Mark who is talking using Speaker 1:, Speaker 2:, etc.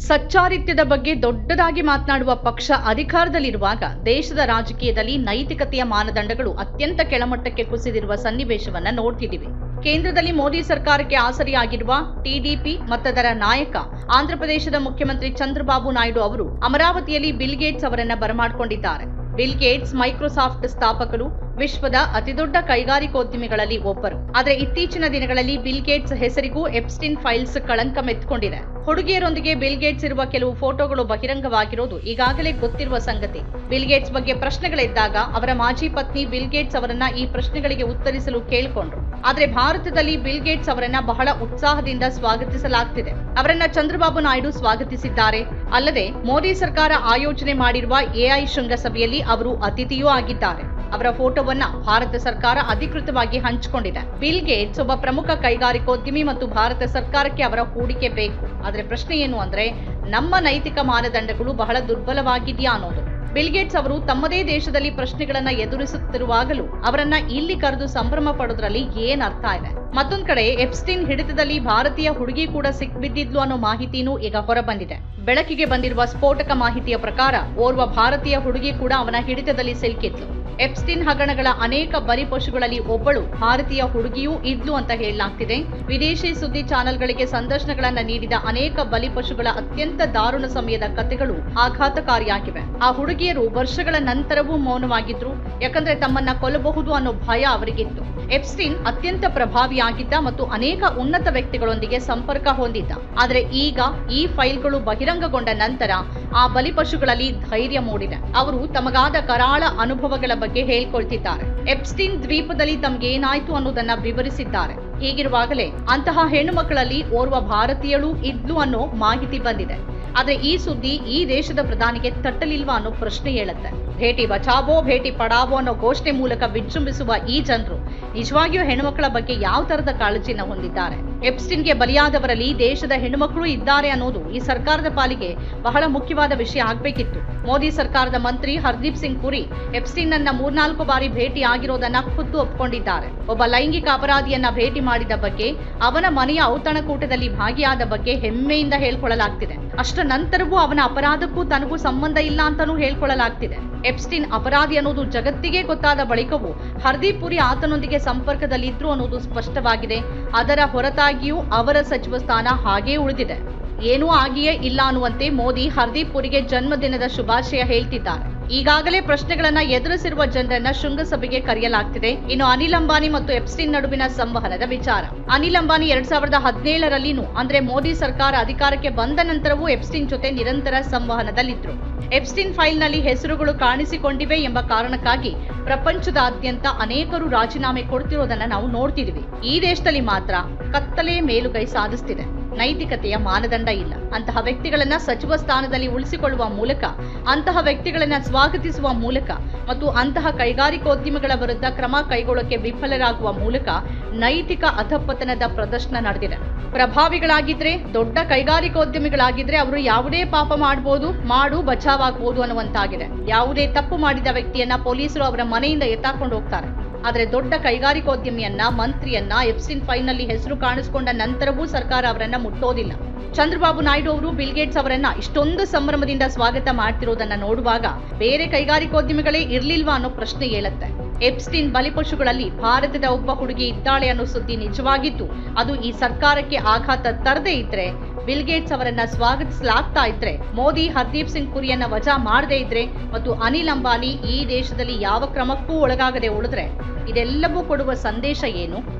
Speaker 1: ಸಚ್ಚಾರಿತ್ಯದ ಬಗ್ಗೆ ದೊಡ್ಡದಾಗಿ ಮಾತನಾಡುವ ಪಕ್ಷ ಅಧಿಕಾರದಲ್ಲಿರುವಾಗ ದೇಶದ ರಾಜಕೀಯದಲ್ಲಿ ನೈತಿಕತೆಯ ಮಾನದಂಡಗಳು ಅತ್ಯಂತ ಕೆಳಮಟ್ಟಕ್ಕೆ ಕುಸಿದಿರುವ ಸನ್ನಿವೇಶವನ್ನ ನೋಡ್ತಿದ್ದೀವಿ. ಕೇಂದ್ರದಲ್ಲಿ ಮೋದಿ ಸರ್ಕಾರಕ್ಕೆ ಆಸರಿಯಾಗಿರುವ ಟಿಡಿಪಿ ಮತ್ತದರ ನಾಯಕ ಆಂಧ್ರಪ್ರದೇಶದ ಮುಖ್ಯಮಂತ್ರಿ ಚಂದ್ರಬಾಬು ನಾಯ್ಡು ಅವರು ಅಮರಾವತಿಯಲ್ಲಿ ಬಿಲ್ ಗೇಟ್ಸ್ ಅವರನ್ನ ಬರಮಾಡಿಕೊಂಡಿದ್ದಾರೆ. ಬಿಲ್ ಗೇಟ್ಸ್ ಮೈಕ್ರೋಸಾಫ್ಟ್ ಸ್ಥಾಪಕರು ವಿಶ್ವದ ಅತಿದೊಡ್ಡ ಕೈಗಾರಿಕೋದ್ಯಮಿಗಳಲ್ಲಿ ಒಬ್ಬರು. ಆದರೆ ಇತ್ತೀಚಿನ ದಿನಗಳಲ್ಲಿ ಬಿಲ್ ಗೇಟ್ಸ್ ಹೆಸರಿಗೂ ಎಪ್ಸ್ಟಿನ್ ಫೈಲ್ಸ್ ಕಳಂಕ ಮೆತ್ಕೊಂಡಿದೆ. ಹುಡುಗಿಯರೊಂದಿಗೆ ಬಿಲ್ ಗೇಟ್ಸ್ ಇರುವ ಕೆಲವು ಫೋಟೋಗಳು ಬಹಿರಂಗವಾಗಿರೋದು ಈಗಾಗಲೇ ಗೊತ್ತಿರುವ ಸಂಗತಿ. ಬಿಲ್ ಗೇಟ್ಸ್ ಬಗ್ಗೆ ಪ್ರಶ್ನೆಗಳಿದ್ದಾಗ ಅವರ ಮಾಜಿ ಪತ್ನಿ ಬಿಲ್ ಗೇಟ್ಸ್ ಅವರನ್ನ ಈ ಪ್ರಶ್ನೆಗಳಿಗೆ ಉತ್ತರಿಸಲು ಕೇಳಿಕೊಂಡ್ರು. ಆದರೆ ಭಾರತದಲ್ಲಿ ಬಿಲ್ ಗೇಟ್ಸ್ ಅವರನ್ನ ಬಹಳ ಉತ್ಸಾಹದಿಂದ ಸ್ವಾಗತಿಸಲಾಗ್ತಿದೆ. ಅವರನ್ನ ಚಂದ್ರಬಾಬು ನಾಯ್ಡು ಸ್ವಾಗತಿಸಿದ್ದಾರೆ. ಅಲ್ಲದೆ ಮೋದಿ ಸರ್ಕಾರ ಆಯೋಜನೆ ಮಾಡಿರುವ ಎಐ ಶೃಂಗಸಭೆಯಲ್ಲಿ ಅವರು ಅತಿಥಿಯೂ ಆಗಿದ್ದಾರೆ. ಅವರ ಫೋಟೋವನ್ನ ಭಾರತ ಸರ್ಕಾರ ಅಧಿಕೃತವಾಗಿ ಹಂಚಿಕೊಂಡಿದೆ. ಬಿಲ್ ಗೇಟ್ಸ್ ಒಬ್ಬ ಪ್ರಮುಖ ಕೈಗಾರಿಕೋದ್ಯಮಿ ಮತ್ತು ಭಾರತ ಸರ್ಕಾರಕ್ಕೆ ಅವರ ಹೂಡಿಕೆ ಬೇಕು. ಆದರೆ ಪ್ರಶ್ನೆ ಏನು ಅಂದ್ರೆ, ನಮ್ಮ ನೈತಿಕ ಮಾನದಂಡಗಳು ಬಹಳ ದುರ್ಬಲವಾಗಿದೆಯಾ ಅನ್ನೋದು. ಬಿಲ್ ಗೇಟ್ಸ್ ಅವರು ತಮ್ಮದೇ ದೇಶದಲ್ಲಿ ಪ್ರಶ್ನೆಗಳನ್ನ ಎದುರಿಸುತ್ತಿರುವಾಗಲೂ ಅವರನ್ನ ಇಲ್ಲಿ ಕರೆದು ಸಂಭ್ರಮ ಪಡೋದ್ರಲ್ಲಿ ಏನ್ ಅರ್ಥ ಇದೆ? ಮತ್ತೊಂದ್ ಕಡೆ, ಎಪ್ಸ್ಟಿನ್ ಹಿಡಿತದಲ್ಲಿ ಭಾರತೀಯ ಹುಡುಗಿ ಕೂಡ ಸಿಕ್ಬಿದ್ದಿದ್ಲು ಅನ್ನೋ ಮಾಹಿತಿನೂ ಈಗ ಹೊರಬಂದಿದೆ. ಬೆಳಕಿಗೆ ಬಂದಿರುವ ಸ್ಫೋಟಕ ಮಾಹಿತಿಯ ಪ್ರಕಾರ, ಓರ್ವ ಭಾರತೀಯ ಹುಡುಗಿ ಕೂಡ ಅವನ ಹಿಡಿತದಲ್ಲಿ ಸಿಲುಕಿದ್ಲು. ಎಪ್ಸ್ಟಿನ್ ಹಗರಣಗಳ ಅನೇಕ ಬಲಿಪಶುಗಳಲ್ಲಿ ಒಬ್ಬಳು. ಭಾರತೀಯ ಹುಡುಗಿಯೂ ಇದ್ಲು ಅಂತ ಹೇಳಲಾಗ್ತಿದೆ. ವಿದೇಶಿ ಸುದ್ದಿ ಚಾನೆಲ್ಗಳಿಗೆ ಸಂದರ್ಶನಗಳನ್ನು ನೀಡಿದ ಅನೇಕ ಬಲಿಪಶುಗಳ ಅತ್ಯಂತ ದಾರುಣ ಸಮಯದ ಕಥೆಗಳು ಆಘಾತಕಾರಿಯಾಗಿವೆ. ಆ ಹುಡುಗಿಯರು ವರ್ಷಗಳ ನಂತರವೂ ಮೌನವಾಗಿದ್ರು. ಯಾಕಂದ್ರೆ ತಮ್ಮನ್ನ ಕೊಲ್ಲಬಹುದು ಅನ್ನೋ ಭಯ ಅವರಿಗಿತ್ತು. ಎಪ್ಸ್ಟಿನ್ ಅತ್ಯಂತ ಪ್ರಭಾವಿಯಾಗಿದ್ದ ಮತ್ತು ಅನೇಕ ಉನ್ನತ ವ್ಯಕ್ತಿಗಳೊಂದಿಗೆ ಸಂಪರ್ಕ ಹೊಂದಿದ್ದ. ಆದರೆ ಈಗ ಈ ಫೈಲ್ಗಳು ಬಹಿರಂಗಗೊಂಡ ನಂತರ ಆ ಬಲಿಪಶುಗಳಲ್ಲಿ ಧೈರ್ಯ ಮೂಡಿದೆ. ಅವರು ತಮಗಾದ ಕರಾಳ ಅನುಭವಗಳ ಬಗ್ಗೆ ಹೇಳ್ಕೊಳ್ತಿದ್ದಾರೆ. ಎಪ್ಸ್ಟಿನ್ ದ್ವೀಪದಲ್ಲಿ ತಮ್ಗೇನಾಯ್ತು ಅನ್ನೋದನ್ನ ವಿವರಿಸಿದ್ದಾರೆ. ಹೀಗಿರುವಾಗಲೇ ಅಂತಹ ಹೆಣ್ಣು ಮಕ್ಕಳಲ್ಲಿ ಓರ್ವ ಭಾರತೀಯಳು ಇದ್ಲು ಅನ್ನೋ ಮಾಹಿತಿ ಬಂದಿದೆ. ಆದ್ರೆ ಈ ಸುದ್ದಿ ಈ ದೇಶದ ಪ್ರಧಾನಿಗೆ ತಟ್ಟಲಿಲ್ವಾ ಅನ್ನೋ ಪ್ರಶ್ನೆ ಹೇಳುತ್ತೆ ಭೇಟಿ ಬಚಾವೋ, ಭೇಟಿ ಪಡಾವೋ ಅನ್ನೋ ಘೋಷಣೆ ಮೂಲಕ ವಿಜೃಂಭಿಸುವ ಈ ಜನರು ನಿಜವಾಗಿಯೂ ಹೆಣ್ಣುಮಕ್ಕಳ ಬಗ್ಗೆ ಯಾವ ತರದ ಕಾಳಜಿನ ಹೊಂದಿದ್ದಾರೆ? ಎಪ್ಸ್ಟಿನ್ಗೆ ಬಲಿಯಾದವರಲ್ಲಿ ದೇಶದ ಹೆಣ್ಣುಮಕ್ಕಳು ಇದ್ದಾರೆ ಅನ್ನೋದು ಈ ಸರ್ಕಾರದ ಪಾಲಿಗೆ ಬಹಳ ಮುಖ್ಯವಾದ ವಿಷಯ ಆಗಬೇಕಿತ್ತು. ಮೋದಿ ಸರ್ಕಾರದ ಮಂತ್ರಿ ಹರ್ದೀಪ್ ಸಿಂಗ್ ಪುರಿ ಎಪ್ಸ್ಟಿನ್ ಅನ್ನ ಮೂರ್ನಾಲ್ಕು ಬಾರಿ ಭೇಟಿ ಆಗಿರೋದನ್ನ ಖುದ್ದು ಒಪ್ಪಿಕೊಂಡಿದ್ದಾರೆ ಒಬ್ಬ ಲೈಂಗಿಕ ಅಪರಾಧಿಯನ್ನ ಭೇಟಿ ಮಾಡಿದ ಬಗ್ಗೆ, ಅವನ ಮನೆಯ ಔತಣಕೂಟದಲ್ಲಿ ಭಾಗಿಯಾದ ಬಗ್ಗೆ ಹೆಮ್ಮೆಯಿಂದ ಹೇಳ್ಕೊಳ್ಳಲಾಗ್ತಿದೆ ಅಷ್ಟರ ನಂತರವೂ ಅವನ ಅಪರಾಧಕ್ಕೂ ತನಗೂ ಸಂಬಂಧ ಇಲ್ಲ ಅಂತಾನೂ ಹೇಳ್ಕೊಳ್ಳಲಾಗ್ತಿದೆ ಎಪ್ಸ್ಟಿನ್ ಅಪರಾಧಿ ಅನ್ನೋದು ಜಗತ್ತಿಗೆ ಗೊತ್ತಾದ ಬಳಿಕವೂ ಹರ್ದೀಪ್ ಪುರಿ ಆತನೊಂದಿಗೆ ಸಂಪರ್ಕದಲ್ಲಿದ್ರು ಅನ್ನೋದು ಸ್ಪಷ್ಟವಾಗಿದೆ. ಅದರ ಹೊರತಾಗಿಯೂ ಅವರ ಸಚಿವ ಸ್ಥಾನ ಹಾಗೇ ಉಳಿದಿದೆ. ಏನೂ ಆಗಿಯೇ ಇಲ್ಲ ಅನ್ನುವಂತೆ ಮೋದಿ ಹರ್ದೀಪ್ ಪುರಿಗೆ ಜನ್ಮದಿನದ ಶುಭಾಶಯ ಹೇಳ್ತಿದ್ದಾರೆ. ಈಗಾಗಲೇ ಪ್ರಶ್ನೆಗಳನ್ನು ಎದುರಿಸಿರುವ ಜನರನ್ನ ಶೃಂಗಸಭೆಗೆ ಕರೆಯಲಾಗ್ತಿದೆ. ಇನ್ನು ಅನಿಲ್ ಅಂಬಾನಿ ಮತ್ತು ಎಪ್ಸ್ಟಿನ್ ನಡುವಿನ ಸಂವಹನದ ವಿಚಾರ. ಅನಿಲ್ ಅಂಬಾನಿ ಎರಡ್ ಸಾವಿರದ ಹದಿನೇಳರಲ್ಲಿನೂ ಅಂದ್ರೆ ಮೋದಿ ಸರ್ಕಾರ ಅಧಿಕಾರಕ್ಕೆ ಬಂದ ನಂತರವೂ ಎಪ್ಸ್ಟಿನ್ ಜೊತೆ ನಿರಂತರ ಸಂವಹನದಲ್ಲಿದ್ರು. ಎಪ್ಸ್ಟಿನ್ ಫೈಲ್ನಲ್ಲಿ ಹೆಸರುಗಳು ಕಾಣಿಸಿಕೊಂಡಿವೆ ಎಂಬ ಕಾರಣಕ್ಕಾಗಿ ಪ್ರಪಂಚದಾದ್ಯಂತ ಅನೇಕರು ರಾಜೀನಾಮೆ ಕೊಡ್ತಿರೋದನ್ನ ನಾವು ನೋಡ್ತಿದೀವಿ. ಈ ದೇಶದಲ್ಲಿ ಮಾತ್ರ ಕತ್ತಲೆ ಮೇಲುಗೈ ಸಾಧಿಸ್ತಿದೆ. ನೈತಿಕತೆಯ ಮಾನದಂಡ ಇಲ್ಲ. ಅಂತಹ ವ್ಯಕ್ತಿಗಳನ್ನ ಸಚಿವ ಸ್ಥಾನದಲ್ಲಿ ಉಳಿಸಿಕೊಳ್ಳುವ ಮೂಲಕ, ಅಂತಹ ವ್ಯಕ್ತಿಗಳನ್ನ ಸ್ವಾಗತಿಸುವ ಮೂಲಕ ಮತ್ತು ಅಂತಹ ಕೈಗಾರಿಕೋದ್ಯಮಿಗಳ ವಿರುದ್ಧ ಕ್ರಮ ಕೈಗೊಳ್ಳಕ್ಕೆ ವಿಫಲರಾಗುವ ಮೂಲಕ ನೈತಿಕ ಅಧಪತನದ ಪ್ರದರ್ಶನ ನಡೆದಿದೆ. ಪ್ರಭಾವಿಗಳಾಗಿದ್ರೆ, ದೊಡ್ಡ ಕೈಗಾರಿಕೋದ್ಯಮಿಗಳಾಗಿದ್ರೆ ಅವರು ಯಾವುದೇ ಪಾಪ ಮಾಡಬಹುದು ಮಾಡು ಬಚಾವಾಗಬಹುದು ಅನ್ನುವಂತಾಗಿದೆ. ಯಾವುದೇ ತಪ್ಪು ಮಾಡಿದ ವ್ಯಕ್ತಿಯನ್ನ ಪೊಲೀಸರು ಅವರ ಮನೆಯಿಂದ ಎತ್ತಾಕೊಂಡು ಹೋಗ್ತಾರೆ. ಆದರೆ ದೊಡ್ಡ ಕೈಗಾರಿಕೋದ್ಯಮಿಯನ್ನ ಮಂತ್ರಿಯನ್ನ ಎಫ್ಸಿನ್ ಫೈನಲ್ಲಿ ಹೆಸರು ಕಾಣಿಸಿಕೊಂಡ ನಂತರವೂ ಸರ್ಕಾರ ಅವರನ್ನ ಮುಟ್ಟೋದಿಲ್ಲ. ಚಂದ್ರಬಾಬು ನಾಯ್ಡು ಅವರು ಬಿಲ್ಗೇಟ್ಸ್ ಅವರನ್ನ ಇಷ್ಟೊಂದು ಸಂಭ್ರಮದಿಂದ ಸ್ವಾಗತ ಮಾಡ್ತಿರೋದನ್ನ ನೋಡುವಾಗ ಬೇರೆ ಕೈಗಾರಿಕೋದ್ಯಮಿಗಳೇ ಇರ್ಲಿಲ್ವಾ ಅನ್ನೋ ಪ್ರಶ್ನೆ ಏಳುತ್ತೆ. ಎಪ್ಸ್ಟಿನ್ ಬಲಿಪಶುಗಳಲ್ಲಿ ಭಾರತದ ಒಬ್ಬ ಹುಡುಗಿ ಇದ್ದಾಳೆ ಅನ್ನೋ ಸುದ್ದಿ ನಿಜವಾಗಿದ್ದು, ಅದು ಈ ಸರ್ಕಾರಕ್ಕೆ ಆಘಾತ ತರದೇ ಇದ್ರೆ ಬಿಲ್ಗೇಟ್ಸ್ ಅವರನ್ನ ಸ್ವಾಗತಿಸಲಾಗ್ತಾ ಇದ್ರೆ, ಮೋದಿ, ಹರ್ದೀಪ್ ಸಿಂಗ್ ಪುರಿಯನ್ನ ವಜಾ ಮಾಡದೇ ಇದ್ರೆ ಮತ್ತು ಅನಿಲ್ ಅಂಬಾನಿ ಈ ದೇಶದಲ್ಲಿ ಯಾವ ಕ್ರಮಕ್ಕೂ ಒಳಗಾಗದೆ ಉಳಿದ್ರೆ, ಇದೆಲ್ಲವೂ ಕೊಡುವ ಸಂದೇಶ ಏನು?